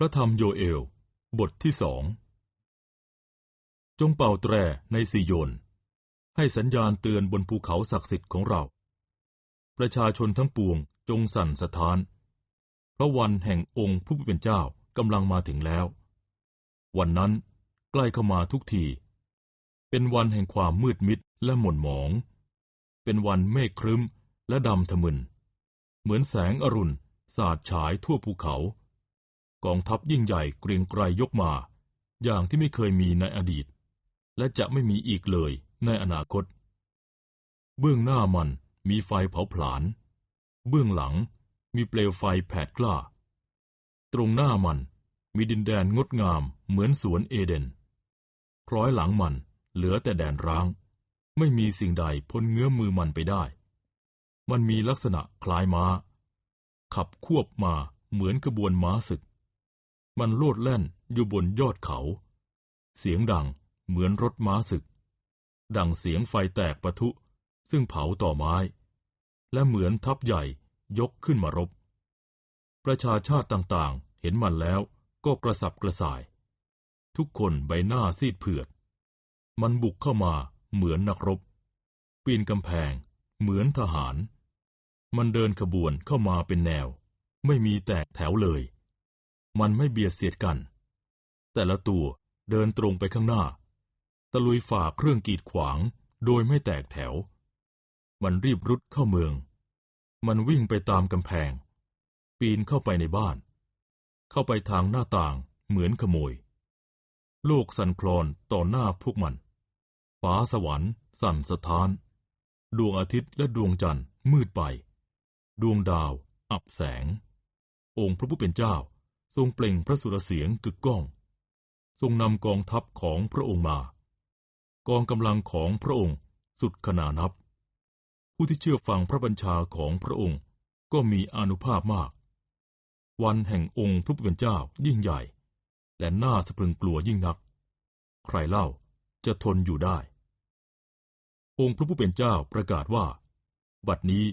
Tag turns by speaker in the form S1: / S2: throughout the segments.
S1: พระธรรมโยเอล บทที่สอง จงเป่าแตรในซีโยน ให้สัญญาณเตือนบนภูเขาศักดิ์สิทธิ์ของเรา ประชาชนทั้งปวงจงสั่นสะท้าน เพราะวันแห่งองค์ผู้เป็นเจ้ากำลังมาถึงแล้ว วันนั้นใกล้เข้ามาทุกที เป็นวันแห่งความมืดมิดและหม่นหมอง เป็นวันเมฆครึ้มและดำทะมึน เหมือนแสงอรุณสาดฉายทั่วภูเขา กองทัพยิ่งใหญ่เกรียงไกรยกมา อย่างที่ไม่เคยมีในอดีต และจะไม่มีอีกเลยในอนาคต เบื้องหน้ามันมีไฟเผาผลาญ เบื้องหลังมีเปลวไฟแผดกล้า ตรงหน้ามันมีดินแดนงดงามเหมือนสวนเอเดน คล้อยหลังมันเหลือแต่แดนร้าง ไม่มีสิ่งใดพ้นเงื้อมมือมันไปได้ มันมีลักษณะคล้ายม้า ขับควบมาเหมือนกระบวนม้าศึก มันโลดแล่นอยู่บนยอดเขา เสียงดังเหมือนรถม้าศึก ดังเสียงไฟแตกปะทุ ซึ่งเผาต่อไม้ และเหมือนทัพใหญ่ยกขึ้นมารบ ประชาชาติต่างๆ เห็นมันแล้วก็กระสับกระส่าย ทุกคนใบหน้าซีดเผือด มันบุกเข้ามาเหมือนนักรบ ปีนกำแพง เหมือนทหาร มันเดินขบวนเข้ามาเป็นแนว ไม่มีแตกแถวเลย มันไม่เบียดเสียดกัน แต่ละตัวเดินตรงไปข้างหน้า ตะลุยฝ่าเครื่องกีดขวางโดยไม่แตกแถว มันรีบรุดเข้าเมือง มันวิ่งไปตามกำแพง ปีนเข้าไปในบ้าน เข้าไปทางหน้าต่างเหมือนขโมย โลกสั่นคลอนต่อหน้าพวกมัน ฟ้าสวรรค์ สั่นสะท้าน ดวงอาทิตย์และดวงจันทร์มืดไป ดวงดาว อับแสง องค์พระผู้เป็นเจ้า ทรงเปล่งพระสุรเสียงกึกก้อง ทรงนำกองทัพของพระองค์มา กองกำลังของพระองค์สุดขนานับ ผู้ที่เชื่อฟังพระบัญชาของพระองค์ก็มีอนุภาพมาก วันแห่งองค์พระผู้เป็นเจ้ายิ่งใหญ่ และน่าสะพรึงกลัวยิ่งนัก ใครเล่าจะทนอยู่ได้ องค์พระผู้เป็นเจ้าประกาศว่า บัดนี้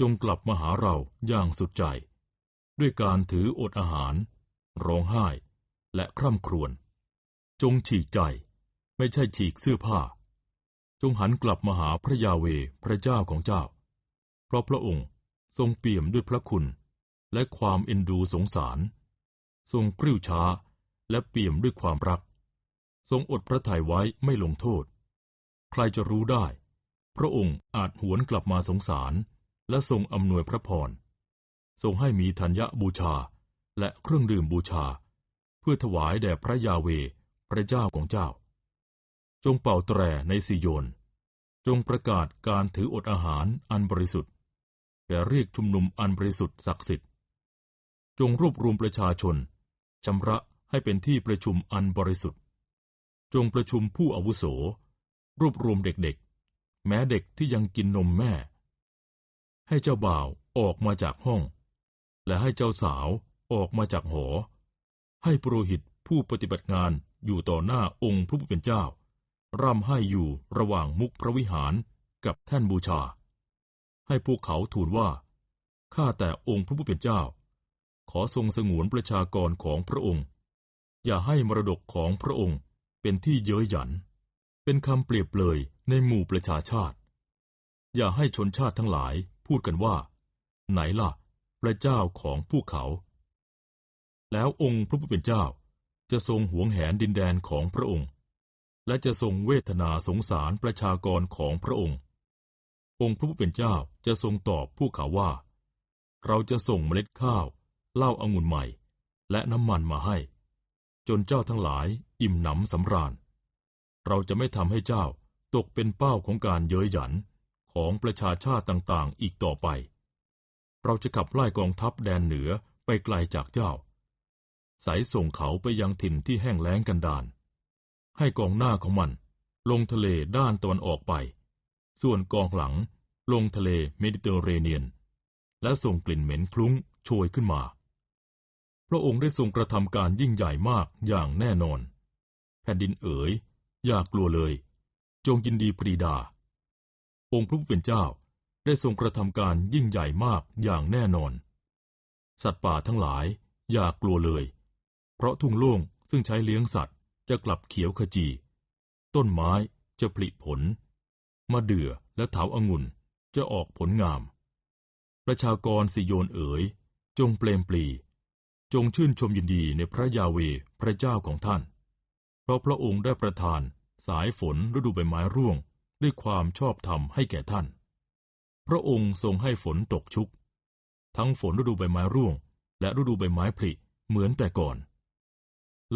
S1: จงกลับมาหาเราอย่างสุดใจ ด้วยการถืออดอาหาร ร้องไห้ และคร่ำครวญ จงฉีกใจ ไม่ใช่ฉีกเสื้อผ้า จงหันกลับมาหาพระยาเวพระเจ้าของเจ้า เพราะพระองค์ทรงเปี่ยมด้วยพระคุณ และความเอ็นดูสงสาร ทรงกริ้วช้าและเปี่ยมด้วยความรัก ทรงอดพระทัยไว้ไม่ลงโทษ ใครจะรู้ได้ พระองค์อาจหวนกลับมาสงสาร และทรงอำนวยพระพร ทรงให้มีธัญญบูชา และเครื่องดื่มบูชา เพื่อถวายแด่พระยาเว พระเจ้าของเจ้า จงเป่าแตรในสิโยน จงประกาศการถืออดอาหารอันบริสุทธิ์แก่เรียกชุมนุมอันบริสุทธิ์ศักดิ์สิทธิ์ จงรวบรวมประชาชนชำระให้เป็นที่ประชุมอันบริสุทธิ์ จงประชุมผู้อาวุโส รวบรวมเด็กๆ แม้เด็กที่ยังกินนมแม่ ให้เจ้าบ่าวออกมาจากห้อง และให้เจ้าสาวออกมาจากหอ ให้ปรหิตผู้ปฏิบัติงานอยู่ต่อหน้าองค์พระผู้เป็นเจ้า ร่ำให้อยู่ระหว่างมุกพระวิหารกับแท่นบูชา ให้พวกเขาทูลว่า ข้าแต่องค์พระผู้เป็นเจ้า ขอทรงสงวนประชากรของพระองค์ อย่าให้มรดกของพระองค์เป็นที่เย้ยหยัน เป็นคำเปรียบเลยในหมู่ประชาชาติ อย่าให้ชนชาติทั้งหลายพูดกันว่า ไหนล่ะ พระเจ้าของพวกเขา แล้วองค์พระผู้เป็นเจ้าจะทรงหวงแหนดินแดนของพระองค์ และจะทรงเวทนาสงสารประชากรของพระองค์ องค์พระผู้เป็นเจ้าจะทรงตอบพวกเขาว่า เราจะส่งเมล็ดข้าวเหล้าอางุ่นใหม่ และน้ำมันมาให้ จนเจ้าทั้งหลายอิ่มหนำสำราญ เราจะไม่ทำให้เจ้าตกเป็นเป้าของการเย้ยหยันของประชาชาติต่างๆ อีกต่อไป เราจะขับไล่กองทัพแดนเหนือไปไกลจากเจ้า สายส่งเขาไปยังถิ่นที่แห้งแล้งกันดาน ให้กองหน้าของมันลงทะเลด้านตะวันออกไป ส่วนกองหลังลงทะเลเมดิเตอร์เรเนียน และส่งกลิ่นเหม็นคลุ้งโชยขึ้นมา พระองค์ได้ทรงกระทำการยิ่งใหญ่มากอย่างแน่นอน แผ่นดินเอ๋ยอย่ากลัวเลย จงยินดีปรีดา องค์พระผู้เป็นเจ้า ได้ทรงกระทำการยิ่งใหญ่มากอย่างแน่นอน สัตว์ป่าทั้งหลายอย่ากลัวเลย เพราะทุ่งโล่งซึ่งใช้เลี้ยงสัตว์จะกลับเขียวขจี ต้นไม้จะผลิผล มะเดื่อและเถาอางุ่นจะออกผลงาม ประชากรสิโยนเอ๋ย จงเปลมปลี จงชื่นชมยินดีในพระยาเวพระเจ้าของท่าน เพราะพระองค์ได้ประทานสายฝนฤดูใบไม้ร่วงด้วยความชอบธรรมให้แก่ท่าน พระองค์ทรงให้ฝนตกชุก ทั้งฝนฤดูใบไม้ร่วง และฤดูใบไม้ผลิเหมือนแต่ก่อน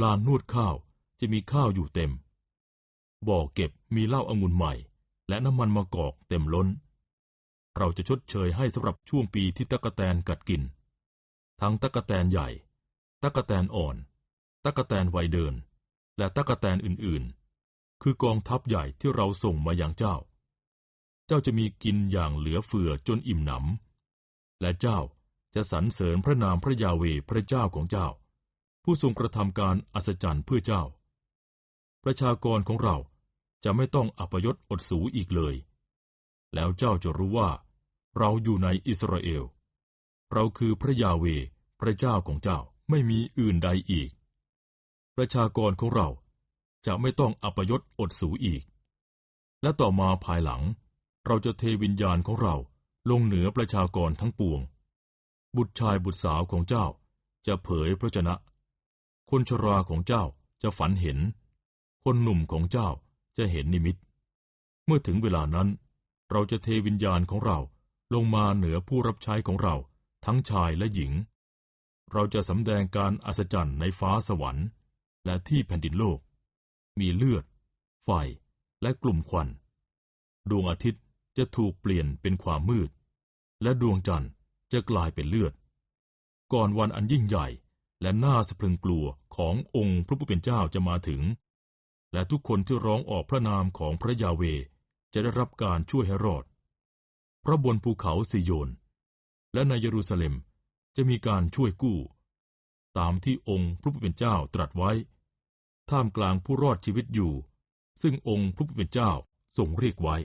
S1: ลานนวดข้าวจะมีข้าวอยู่เต็ม บ่อเก็บมีเหล้าอางุ่นใหม่ และน้ำมันมะกอกเต็มล้น เราจะชดเชยให้สำหรับช่วงปีที่ตะกะแตนกัดกิน ทั้งตะกะแตนใหญ่ตะกะแตนอ่อนตะกะแตนวัยเดิน และตะกะแตนอื่นๆ คือกองทัพใหญ่ที่เราส่งมาอย่างเจ้า เจ้าจะมีกินอย่างเหลือเฟือจนอิ่มหนำ และเจ้าจะสรรเสริญพระนามพระยาเวพระเจ้าของเจ้า ผู้ทรงกระทำการอัศจรรย์เพื่อเจ้า ประชากรของเราจะไม่ต้องอัปยศอดสูอีกเลย แล้วเจ้าจะรู้ว่า เราอยู่ในอิสราเอล เราคือพระยาเวพระเจ้าของเจ้าไม่มีอื่นใดอีก ประชากรของเราจะไม่ต้องอัปยศอดสูอีก และต่อมาภายหลัง เราจะเทวิญญาณของเราลงเหนือประชากรทั้งปวง บุตรชายบุตรสาวของเจ้าจะเผยพระชนะ คนชราของเจ้าจะฝันเห็น คนหนุ่มของเจ้าจะเห็นนิมิต เมื่อถึงเวลานั้น เราจะเทวิญญาณของเราลงมาเหนือผู้รับใช้ของเราทั้งชายและหญิง เราจะสำแดงการอัศจรรย์ในฟ้าสวรรค์ และที่แผ่นดินโลก มีเลือด ไฟ และกลุ่มควัน ดวงอาทิตย์ จะถูกเปลี่ยนเป็นความมืด และดวงจันทร์จะกลายเป็นเลือด ก่อนวันอันยิ่งใหญ่และน่าสะพรึงกลัวขององค์พระผู้เป็นเจ้าจะมาถึง และทุกคนที่ร้องออกพระนามของพระยาเวจะได้รับการช่วยให้รอด พระบนภูเขาสิโยน และในเยรูซาเล็มจะมีการช่วยกู้ ตามที่องค์พระผู้เป็นเจ้าตรัสไว้ ท่ามกลางผู้รอดชีวิตอยู่ ซึ่งองค์พระผู้เป็นเจ้าทรงเรียกไว้